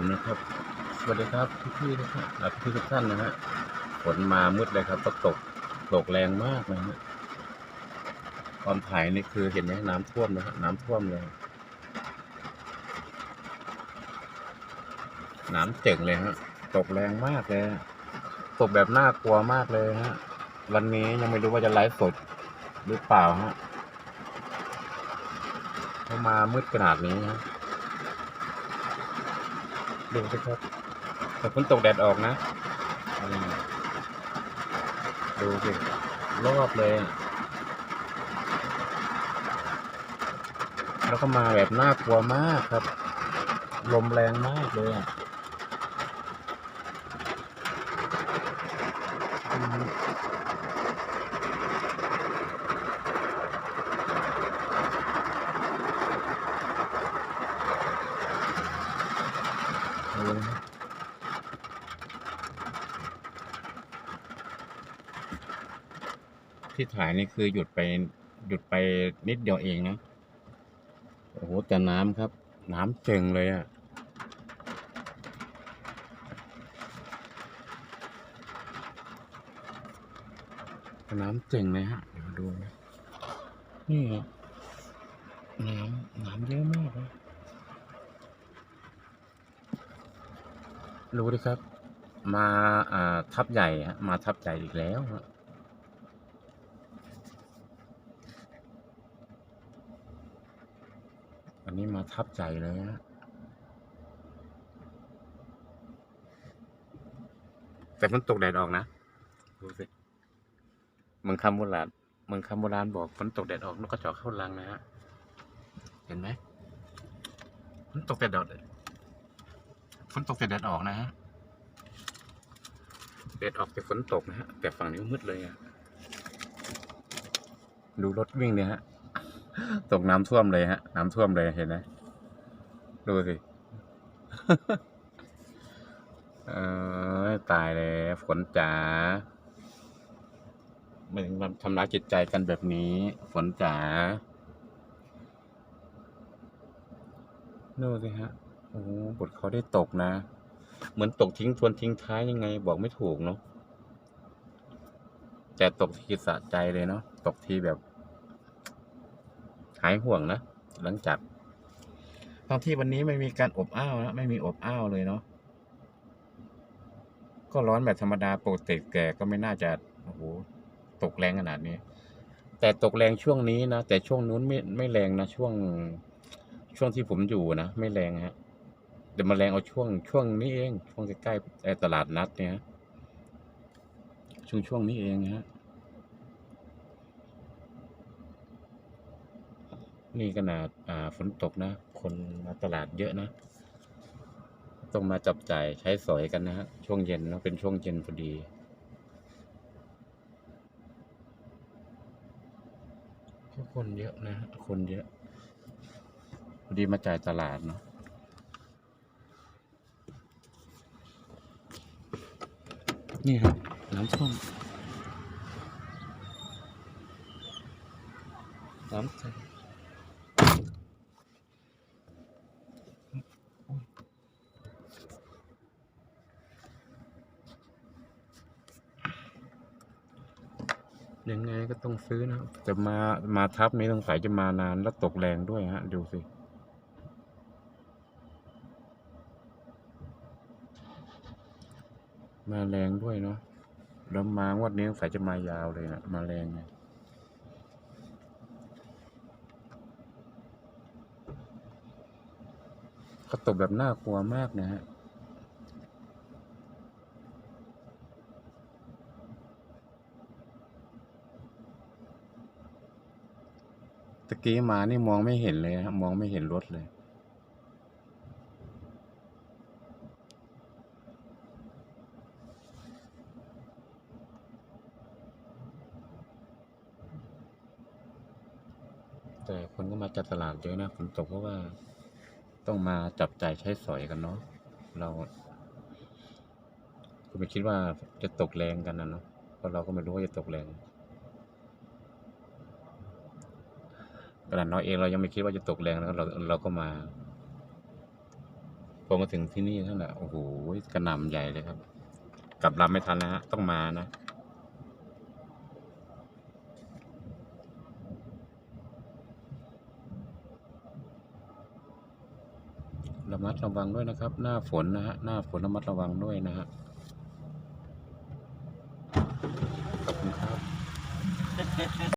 นนะครับ สวัสดีครับพี่ๆนะครับพี่ทุกท่านนะฮะฝนมามืดเลยครับ ก็ตกตกแรงมากนะฮะตอนถ่ายนี่คือเห็นไหมน้ำท่วมนะฮะน้ำท่วมเลย น้ำเจ๋งเลยฮะตกแรงมากเลยตกแบบน่ากลัวมากเลยฮะวันนี้ยังไม่รู้ว่าจะไลฟ์สดหรือเปล่าฮะเพรามามืดขนาดนี้ฮะ ดูสิครับแต่ฝนตกแดดออกนะดูสิรอบเลย แล้วก็มาแบบน่ากลัวมากครับ ลมแรงมากเลยอะ เลยที่ถ่ายนี่คือหยุดไปหยุดไปนิดเดียวเองนะ โอ้โห แต่น้ำครับ น้ำเจิงเลยอะน้ำเจ๋งเลยฮะ เดี๋ยวดูนะนี่ฮะน้ำน้ำเยอะมากเลย รู้ดิครับ มาอ่าทับใหญ่ฮะมาทับใหญ่อีกแล้วฮะอันนี้มาทับใหญ่เลยฮะแต่มันตกแดดออกนะดูสิเมืองคำโบราณเมืองคำโบราณบอกฝนตกแดดออกนกกระจอกเข้ารังนะฮะ เห็นไหมฝนตกแต่แดด ฝนตกแต่แดดออกนะฮะแดดออกแต่ฝนตกนะฮะแต่ฝั่งนี้มืดเลยอะดูรถวิ่งเนี่ยฮะ ตกน้ำท่วมเลยฮะ น้ำท่วมเลยเห็นไหมดูสิเออตายแล้วฝนจ๋าม่ถึงมาทำร้ายจิตใจกันแบบนี้ ฝนจ๋าดูสิฮะ โอ้โหบทเขาได้ตกนะ เหมือนตกทิ้งทวนทิ้งท้ายยังไง บอกไม่ถูกเนาะแต่ตกทีสะใจเลยเนาะตกทีแบบ หายห่วงนะหลังจากทั้งที่วันนี้ไม่มีการอบอ้าวนะไม่มีอบอ้าวเลยเนาะก็ร้อนแบบธรรมดาปกติแกก็ไม่น่าจะโอ้โหตกแรงขนาดนี้ แต่ตกแรงช่วงนี้นะแต่ช่วงนู้นไม่ไม่แรงนะช่วงช่วงที่ผมอยู่นะไม่แรงฮะ เดี๋ยวมาแรงเอาช่วงช่วงนี้เอง ช่วงใกล้ๆไอ้ตลาดนัดเนี่ยช่วงช่วงนี้เองฮะนี่ขนาดอ่าฝนตกนะ คนมาตลาดเยอะนะ ต้องมาจับจ่ายใช้สอยกันนะฮะ ช่วงเย็นเนาะเป็นช่วงเย็นพอดีคนเยอะนะ คนเยอะพอดีมาจ่ายตลาดเนาะ นี่ครับน้ำท่วมน้ำใสยังไงก็ต้องซื้อนะครับแต่มามาทับนี้ต้องใส่จะมานานแล้วตกแรงด้วยฮะ ดูสิ มาแรงด้วยเนาะแล้วมางวดนี้สงสัยจะมายาวเลยนะมาแรงไงเขาตกแบบน่ากลัวมากนะฮะตะกี้มานี่มองไม่เห็นเลยฮะมองไม่เห็นรถเลย แต่คนก็มาจัดตลาดเยอะนะฝนตกเพราะว่าต้องมาจับจ่ายใช้สอยกันเนาะเราก็ไม่คิดว่าจะตกแรงกันนะเนาะเพราะเราก็ไม่รู้ว่าจะตกแรงขนาดน้อยเองเรายังไม่คิดว่าจะตกแรงแล้วเราเราก็มาพอมาถึงที่นี่นั่นแหละโอ้โหกระหน่ำใหญ่เลยครับ กลับลำไม่ทันนะฮะต้องมานะ ระมัดระวังด้วยนะครับ หน้าฝนนะฮะหน้าฝนระมัดระวังด้วยนะฮะ